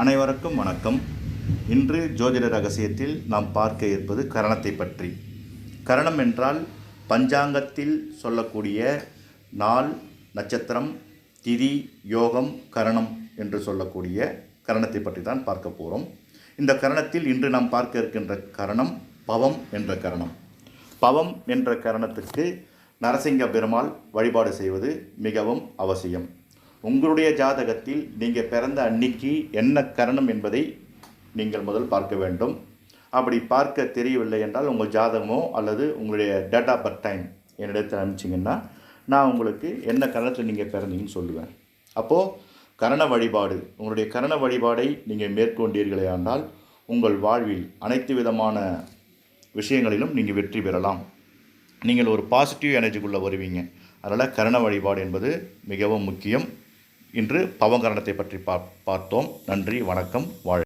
அனைவருக்கும் வணக்கம். இன்று ஜோதிட ரகசியத்தில் நாம் பார்க்க இருப்பது கரணத்தை பற்றி. கரணம் என்றால் பஞ்சாங்கத்தில் சொல்லக்கூடிய நாள் நட்சத்திரம் திதி யோகம் கரணம் என்று சொல்லக்கூடிய கரணத்தை பற்றி தான் பார்க்க போகிறோம் இந்த கரணத்தில் இன்று நாம் பார்க்க இருக்கின்ற கரணம் பவம் என்ற கரணம். பவம் என்ற கரணத்துக்கு நரசிங்க பெருமாள் வழிபாடு செய்வது மிகவும் அவசியம். உங்களுடைய ஜாதகத்தில் நீங்கள் பிறந்த அன்னைக்கு என்ன கரணம் என்பதை நீங்கள் முதல் பார்க்க வேண்டும். அப்படி பார்க்க தெரியவில்லை என்றால் உங்கள் ஜாதகமோ அல்லது உங்களுடைய டேட் ஆஃப் பர்த் டைம் என்னிடத்தில் அனுப்பிச்சிங்கன்னா நான் உங்களுக்கு என்ன கரணத்தில் நீங்கள் பிறந்தீங்கன்னு சொல்லுவேன். அப்போது கரண வழிபாடு உங்களுடைய கரண வழிபாடை நீங்கள் மேற்கொண்டீர்களே ஆனால் உங்கள் வாழ்வில் அனைத்து விதமான விஷயங்களிலும் நீங்கள் வெற்றி பெறலாம். நீங்கள் ஒரு பாசிட்டிவ் எனர்ஜிக்குள்ளே வருவீங்க. அதனால் கரண வழிபாடு என்பது மிகவும் முக்கியம். இன்று பவங்கரணத்தை பற்றி பா பார்த்தோம். நன்றி வணக்கம் வாழ்